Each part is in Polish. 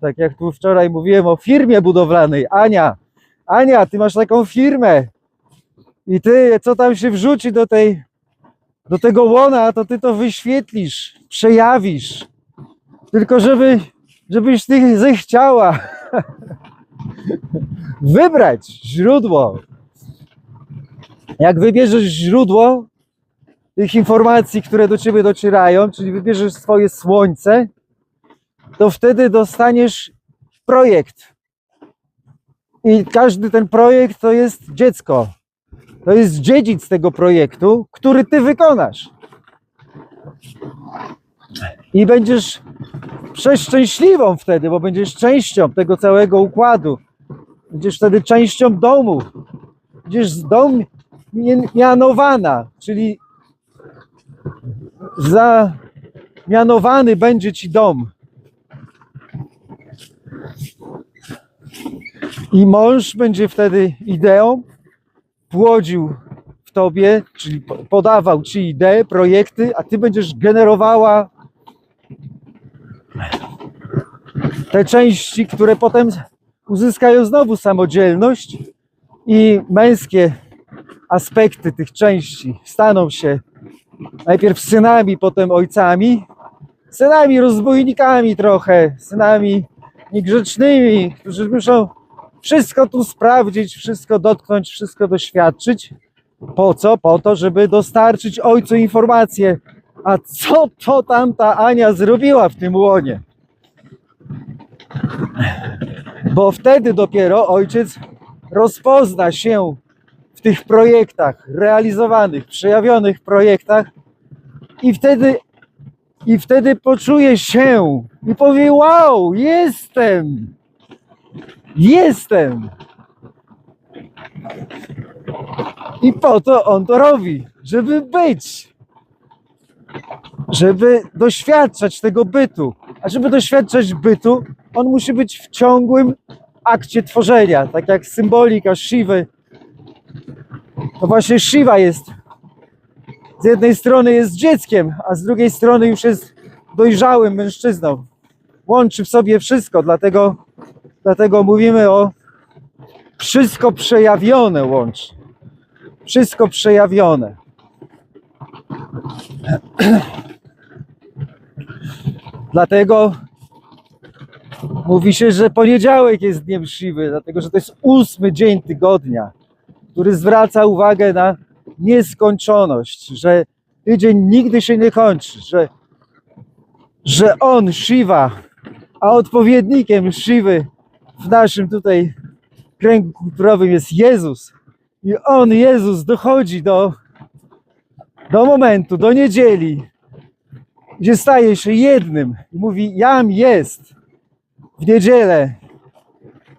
Tak jak tu wczoraj mówiłem o firmie budowlanej. Ania, Ania, ty masz taką firmę i ty, co tam się wrzuci do tej, do tego łona, to ty to wyświetlisz, przejawisz. Tylko żeby, żebyś ty zechciała wybrać źródło. Jak wybierzesz źródło tych informacji, które do ciebie docierają, czyli wybierzesz swoje słońce, to wtedy dostaniesz projekt. I każdy ten projekt to jest dziecko. To jest dziedzic tego projektu, który ty wykonasz. I będziesz przeszczęśliwą wtedy, bo będziesz częścią tego całego układu. Będziesz wtedy częścią domu. Będziesz z dom mianowana, czyli zamianowany będzie ci dom. I mąż będzie wtedy ideą, płodził w tobie, czyli po- podawał ci idee, projekty, a ty będziesz generowała te części, które potem uzyskają znowu samodzielność i męskie aspekty tych części staną się najpierw synami, potem ojcami, synami rozbójnikami trochę, synami niegrzecznymi, którzy muszą wszystko tu sprawdzić, wszystko dotknąć, wszystko doświadczyć. Po co? Po to, żeby dostarczyć ojcu informację, a co to tam ta Ania zrobiła w tym łonie? Bo wtedy dopiero ojciec rozpozna się w tych projektach realizowanych, przejawionych projektach i wtedy i wtedy poczuje się i powie wow, jestem. Jestem. I po to on to robi, żeby być. Żeby doświadczać tego bytu. A żeby doświadczać bytu, on musi być w ciągłym akcie tworzenia, tak jak symbolika Shiwy. No właśnie Shiva jest z jednej strony jest dzieckiem, a z drugiej strony już jest dojrzałym mężczyzną. Łączy w sobie wszystko, dlatego, dlatego mówimy o wszystko przejawione łączy. Wszystko przejawione. Dlatego mówi się, że poniedziałek jest dniem siwy, dlatego że to jest ósmy dzień tygodnia, który zwraca uwagę na nieskończoność, że tydzień nigdy się nie kończy, że, że on, Shiva, a odpowiednikiem Shivy w naszym tutaj kręgu kulturowym jest Jezus. I on, Jezus, dochodzi do, do momentu, do niedzieli, gdzie staje się jednym i mówi: Jam jest w niedzielę.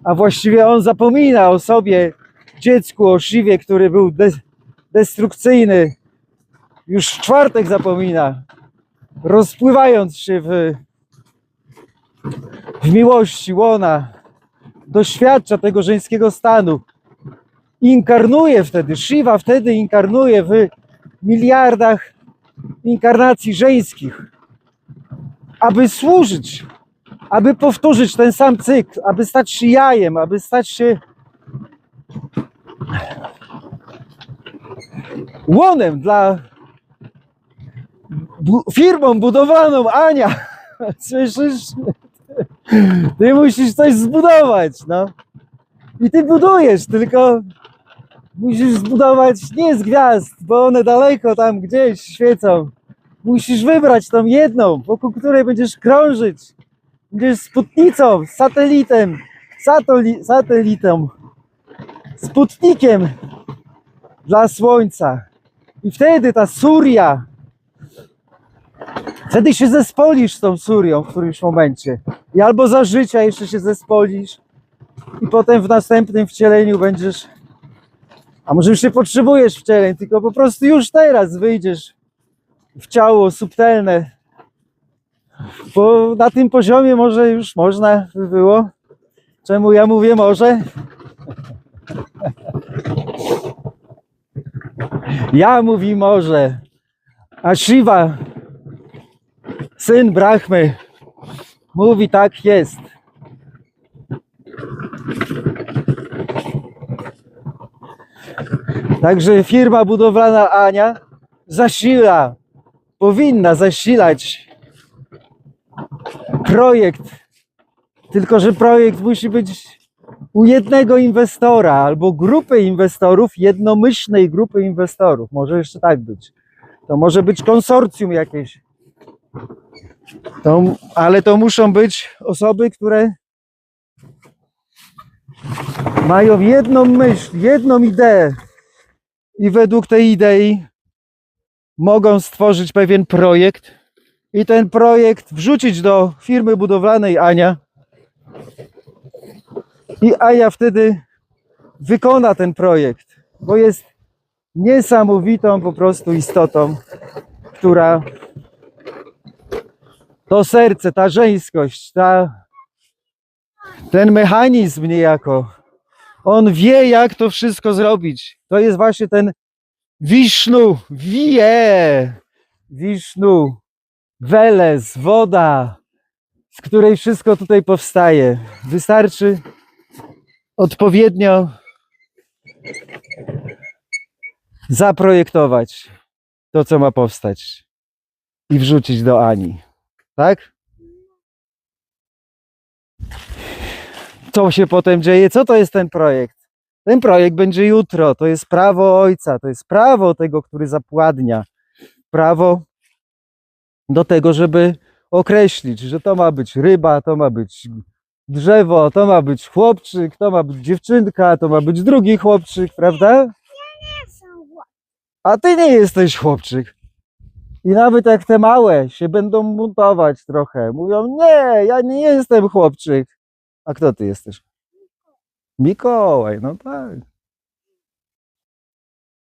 A właściwie on zapomina o sobie, dziecku, o Shiwie, który był destrukcyjny. Już w czwartek zapomina, rozpływając się w, w miłości łona, doświadcza tego żeńskiego stanu. Inkarnuje wtedy, Shiva wtedy inkarnuje w miliardach inkarnacji żeńskich, aby służyć, aby powtórzyć ten sam cykl, aby stać się jajem, aby stać się łonem dla bu- firmą budowlaną Ania. Słyszysz? Ty musisz coś zbudować, no. I ty budujesz, tylko musisz zbudować nie z gwiazd, bo one daleko tam gdzieś świecą. Musisz wybrać tą jedną, wokół której będziesz krążyć. Będziesz sputnicą, satelitem, sateli, satelitą, sputnikiem dla Słońca. I wtedy ta Surya, wtedy się zespolisz z tą Surią w którymś momencie. I albo za życia jeszcze się zespolisz i potem w następnym wcieleniu będziesz, a może już nie potrzebujesz wcieleń, tylko po prostu już teraz wyjdziesz w ciało subtelne, bo na tym poziomie może już można by było. Czemu ja mówię może? Ja mówi może, a Shiva, syn Brahmy, mówi tak jest. Także firma budowlana Ania zasila, powinna zasilać projekt. Tylko, że projekt musi być u jednego inwestora albo grupy inwestorów, jednomyślnej grupy inwestorów. Może jeszcze tak być. To może być konsorcjum jakieś. To, ale to muszą być osoby, które mają jedną myśl, jedną ideę i według tej idei mogą stworzyć pewien projekt i ten projekt wrzucić do firmy budowlanej Ania i Ania wtedy wykona ten projekt, bo jest niesamowitą po prostu istotą, która to serce, ta żeńskość, ta, ten mechanizm niejako, on wie jak to wszystko zrobić. To jest właśnie ten Wisznu, wie, Wisznu, Weles, woda, z której wszystko tutaj powstaje. Wystarczy odpowiednio zaprojektować to, co ma powstać i wrzucić do Ani. Tak? Co się potem dzieje? Co to jest ten projekt? Ten projekt będzie jutro. To jest prawo ojca, to jest prawo tego, który zapładnia. Prawo do tego, żeby określić, że to ma być ryba, to ma być drzewo, to ma być chłopczyk, to ma być dziewczynka, to ma być drugi chłopczyk, prawda? A ty nie jesteś chłopczyk. I nawet jak te małe się będą muntować trochę, mówią, nie, ja nie jestem chłopczyk. A kto ty jesteś? Mikołaj, no tak.